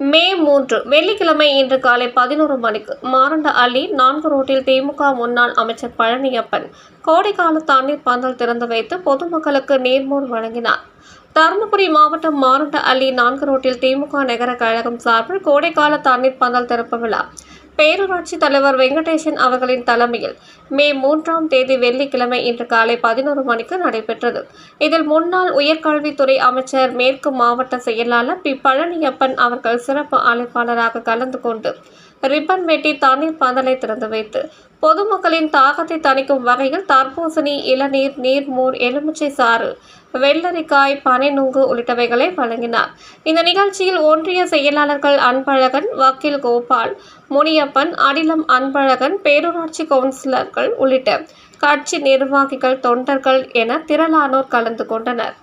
மே மூன்று வெள்ளிக்கிழமை இன்று காலை பதினோரு மணிக்கு மாரண்ட அள்ளி நான்கு ரோட்டில் திமுக முன்னாள் அமைச்சர் பழனியப்பன் கோடைக்கால தண்ணீர் பந்தல் திறந்து வைத்து பொதுமக்களுக்கு நீர்மோர் வழங்கினார். தருமபுரி மாவட்டம் மாரண்ட அள்ளி நான்கு ரோட்டில் திமுக நகர கழகம் சார்பில் கோடைக்கால தண்ணீர் பந்தல் திறப்பு விழா பேரூராட்சி தலைவர் வெங்கடேசன் அவர்களின் தலைமையில் மே மூன்றாம் தேதி வெள்ளிக்கிழமை இன்று காலை பதினோரு மணிக்கு நடைபெற்றது. இதில் முன்னாள் உயர்கல்வித்துறை அமைச்சர் மேற்கு மாவட்ட செயலாளர் பி. பழனியப்பன் அவர்கள் சிறப்பு அழைப்பாளராக கலந்து கொண்டு ரிப்பன் வெட்டி தண்ணீர் பந்தலை திறந்து வைத்து பொதுமக்களின் தாகத்தை தணிக்கும் வகையில் தர்பூசணி இளநீர் நீர்மோர் எலுமிச்சை சாறு வெள்ளரிக்காய் பனை நுங்கு உள்ளிட்டவைகளை வழங்கினார். இந்த நிகழ்ச்சியில் ஒன்றிய செயலாளர்கள் அன்பழகன் வக்கீல் கோபால் முனியப்பன் அடிலம் அன்பழகன் பேரூராட்சி கவுன்சிலர்கள் உள்ளிட்ட கட்சி நிர்வாகிகள் தொண்டர்கள் என திரளானோர் கலந்து கொண்டனர்.